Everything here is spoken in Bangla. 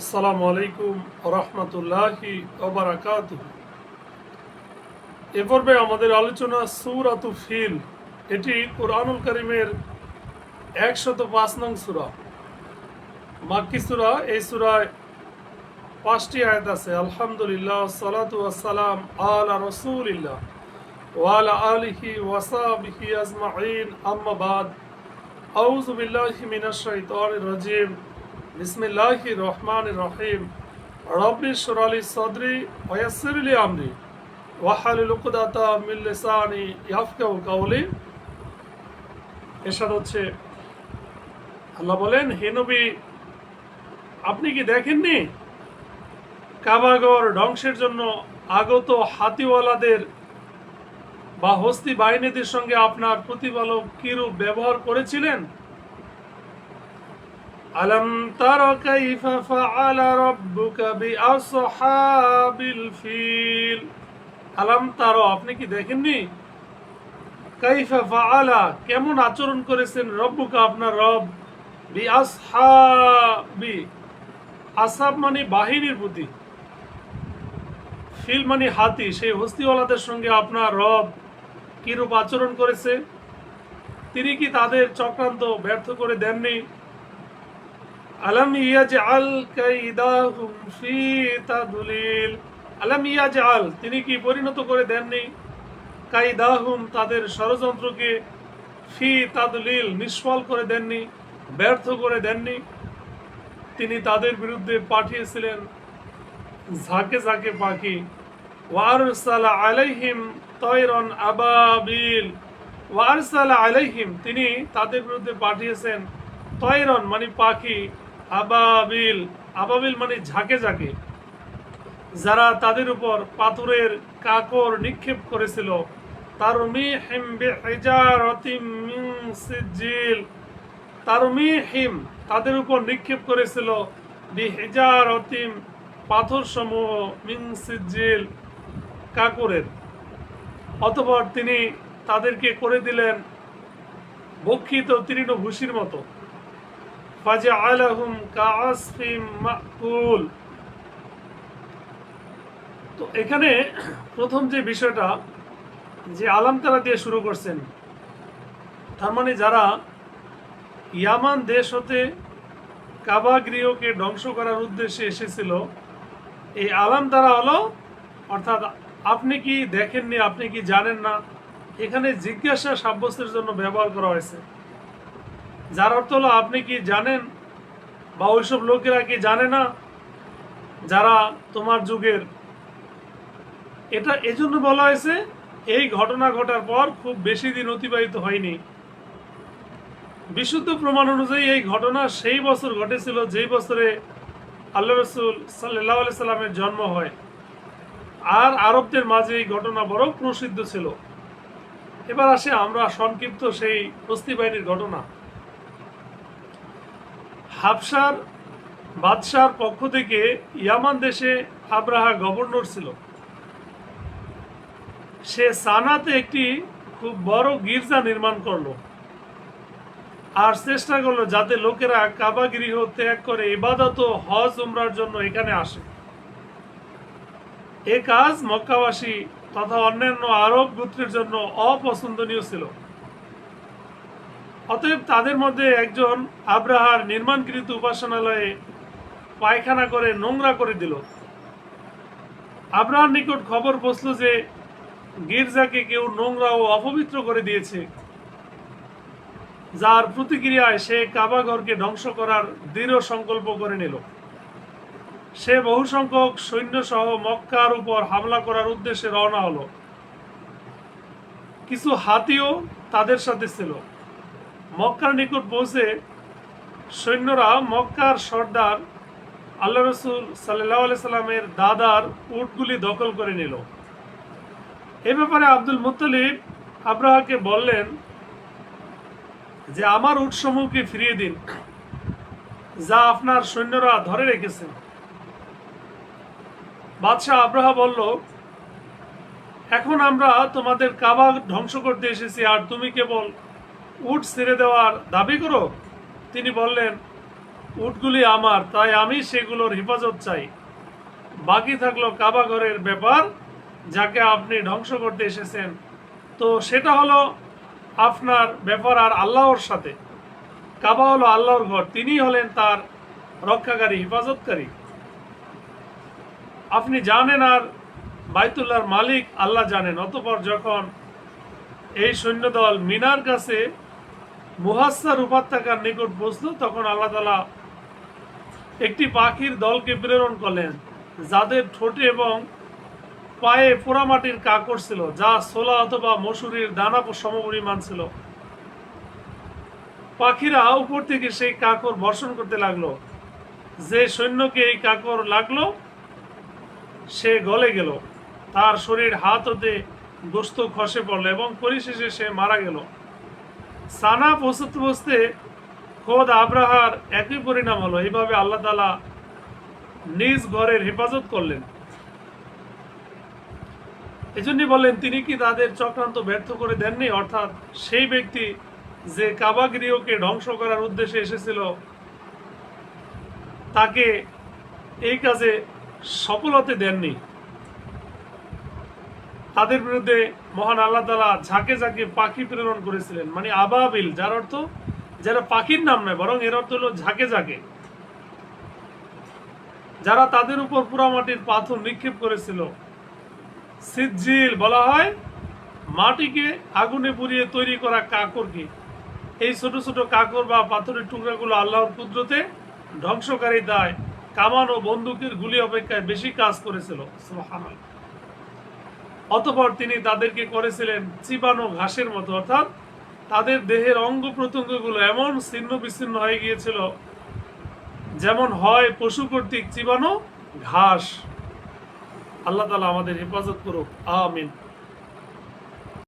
আসসালামু আলাইকুম রহমতুল্লাহি এ পর্বে আমাদের আলোচনা সুরাতু ফিল। এটি কোরআনুল করিমের একশত পাঁচ নং সুরা। মাক্কি সুরা, এই সুরায় পাঁচটি আয়াত আছে, আলহামদুলিল্লাহ, সালাতু আসসালাম আলা রসুলিল্লাহ ওয়ালা আলিহি ওয়াসাবিহি আজমাইন। আম্মা বাদ। আউযু বিল্লাহি মিনাশ শাইতানির রাজিম। বিসমিল্লাহির রহমানির রহিম। রব্বি শরালি সদরি ওয়াসিরলি আমরি ওয়াহালিল উকদাতা মিন লিসানি ইয়াফকাহু কাওলি। এরশাদ হচ্ছে, আল্লাহ বলেন, হে নবী, আপনি কি দেখেননি? কাবাগর ধ্বংসের জন্য আগত হাতিওয়ালাদের বা হস্তি বাহিনীদের সঙ্গে আপনার প্রতিপালক কিরূপ ব্যবহার করেছিলেন? আলম তার কাইফা ফাআলা রাব্বুকা বিআসহাবিল ফিল আলম তার আপনি কি দেখেননি? কাইফা ফাআলা কেমন আচরণ করেছেন রব্বুকা আপনার রব? বিআসহাবি আসাব মানে বাহিনীর প্রতি। ফিল মানে হাতি, সেই হস্তিওয়ালাদের সঙ্গে আপনার রব কিরূপ আচরণ করেছে? তিনি কি তাদের চক্রান্ত ব্যর্থ করে দেননি? আলম ইয়াজআল কাইদাহুম ফি তাদলিল। আলম ইয়াজআল, তিনি কি পরিণত করে দেননি? কাইদাহুম, তাদের ষড়যন্ত্রকে ফি তাদলিল, নিষ্ফল করে দেননি, ব্যর্থ করে দেননি। তিনি তাদের বিরুদ্ধে পাঠিয়েছিলেন ঝাঁকে ঝাঁকে পাখি। ওয়ারসালা আলাইহিম তয়রন আবাবিল। ওয়ারসালা আলাইহিম, তিনি তাদের বিরুদ্ধে পাঠিয়েছেন তয়রন মানে পাখি। আবাবিল আবাবিল মানে ঝাঁকে ঝাঁকে। যারা তাদের উপর পাথরের কাকর নিক্ষেপ করেছিল তাদের উপর নিক্ষেপ করেছিল পাথর সমূহ মিন সিজিল কাকরের অতপর তিনি তাদেরকে করে দিলেন বক্ষিত তৃণভূষির মতো। তো এখানে প্রথম যে বিষয়টা, যে আলাম তারা দিয়ে শুরু করছেন, তার মানে যারা ইয়ামান দেশ হতে কাবা গৃহকে ধ্বংস করার উদ্দেশ্যে এসেছিল, এই আলাম তারা হলো, অর্থাৎ আপনি কি দেখেননি, আপনি কি জানেন না, এখানে জিজ্ঞাসা সাব্যস্তের জন্য ব্যবহার করা হয়েছে। যার অর্থ হলো, আপনি কি জানেন বা ওইসব লোকেরা কি জানে না যারা তোমার যুগের? এটা এজন্য বলা হয়েছে, এই ঘটনা ঘটার পর খুব বেশি দিন অতিবাহিত হয়নি। বিশুদ্ধ প্রমাণ অনুযায়ী এই ঘটনা সেই বছর ঘটেছিল, যেই বছরে আল্লাহ রসুল সাল্লাহ আলি সাল্লামের জন্ম হয়। আর আরবদের মাঝে এই ঘটনা বড় প্রসিদ্ধ ছিল। এবার আসে আমরা সংক্ষিপ্ত সেই হস্তি বাহিনীর ঘটনা। হাফসার বাদশার পক্ষ থেকে ইয়ামান দেশে আব্রাহা গভর্নর ছিল। সে সানাতে একটি খুব বড় গির্জা নির্মাণ করল আর চেষ্টা করল যাতে লোকেরা কাবা গৃহ ত্যাগ করে ইবাদত হজ উমরার জন্য এখানে আসে। এ কাজ মক্কাবাসী তথা অন্যান্য আরব গোত্রের জন্য অপছন্দনীয় ছিল। অতএব তাদের মধ্যে একজন আব্রাহার নির্মাণকৃত উপাসনালয়ে পায়খানা করে, নোংরা করে দিল। আব্রাহার নিকট খবর পৌঁছল যে গির্জাকে কেউ নোংরা ও অপবিত্র করে দিয়েছে, যার প্রতিক্রিয়ায় সে কাবাঘরকে ধ্বংস করার দৃঢ় সংকল্প করে নিল। সে বহু সংখ্যক সৈন্য সহ মক্কার উপর হামলা করার উদ্দেশ্যে রওনা হলো। কিছু হাতিও তাদের সাথে ছিল। মক্কার নিকট পৌঁছে সৈন্যরা মক্কার সর্দার আল্লাহ রসুল সাল্লাহ সাল্লামের দাদার উটগুলি দখল করে নিল। এ ব্যাপারে আব্দুল মুত্তলিব আব্রাহাকে বললেন যে, আমার উটসমূহকে ফিরিয়ে দিন, যা আপনার সৈন্যরা ধরে রেখেছেন। বাদশাহ আব্রাহা বলল, এখন আমরা তোমাদের কাবা ধ্বংস করতে এসেছি, আর তুমি কেবল উট ছেড়ে দেওয়ার দাবি করো তিনি বললেন, উটগুলি আমার, তাই আমি সেগুলোর হেফাজত চাই। বাকি থাকল কাবা ঘরের ব্যাপার, যাকে আপনি ধ্বংস করতে এসেছেন। তো সেটা হলো আপনার ব্যাপার আর আল্লাহর সাথে। কাবা হলো আল্লাহর ঘর, তিনি হলেন তার রক্ষাকারী, হেফাজতকারী। আপনি জানেন আর বাইতুল্লাহর মালিক আল্লাহ জানেন। অতপর যখন এই সৈন্যদল মিনার কাছে মুহাসার উপত্যকার নিকট বসল, তখন আল্লাহ তালা একটি পাখির দলকে প্রেরণ করলেন, যাদের ঠোঁটে এবং পায়ে পোড়ামাটির কাকড় ছিল, যা সোলা অথবা মসুরির দানা সমপরিমাণ ছিল। পাখিরা উপর থেকে সেই কাকর বর্ষণ করতে লাগল। যে সৈন্যকে এই কাকর লাগল, সে গলে গেল। তার শরীর হাত হতে গোস্ত খসে পড়ল এবং পরিশেষে সে মারা গেল। সানা পৌঁছতে পৌঁছতে খোদ আব্রাহার একই পরিণাম হলো। এইভাবে আল্লাহ তালা নিজ ঘরের হেফাজত করলেন। এজন্যই বলেন তিনি কি তাদের চক্রান্ত ব্যর্থ করে দেননি? অর্থাৎ সেই ব্যক্তি যে কাবা গৃহকে ধ্বংস করার উদ্দেশ্যে এসেছিল, তাকে এই কাজে সফল হতে দেননি। তাদের বিরুদ্ধে মহান আল্লাহ তালা ঝাঁকে ঝাঁকে পাখি প্রেরণ করেছিলেন। মানে আবাবিল যার অর্থ যারা পাখির নাম নয়, বরং এর অর্থ হলো ঝাঁকে ঝাঁকে। যারা তাদের উপর পোড়ামাটির পাথর নিক্ষেপ করেছিল, সিজ্জিল বলা হয়, মাটিকে আগুনে পুড়িয়ে তৈরি করা কাকরকে এই ছোট ছোট কাকর বা পাথরের টুকরাগুলো আল্লাহর কুদরতে ধ্বংসকারী দায়, কামান ও বন্দুকের গুলি অপেক্ষায় বেশি কাজ করেছিল। অতঃপর তিনি তাদেরকে করেছিলেন চিবানো ঘাসের মতো, অর্থাৎ তাদের দেহের অঙ্গ প্রত্যঙ্গগুলো এমন ছিন্ন বিচ্ছিন্ন হয়ে গিয়েছিল, যেমন হয় পশু কর্তৃক চিবানো ঘাস। আল্লাহ তালা আমাদের হেফাজত করুক, আমিন।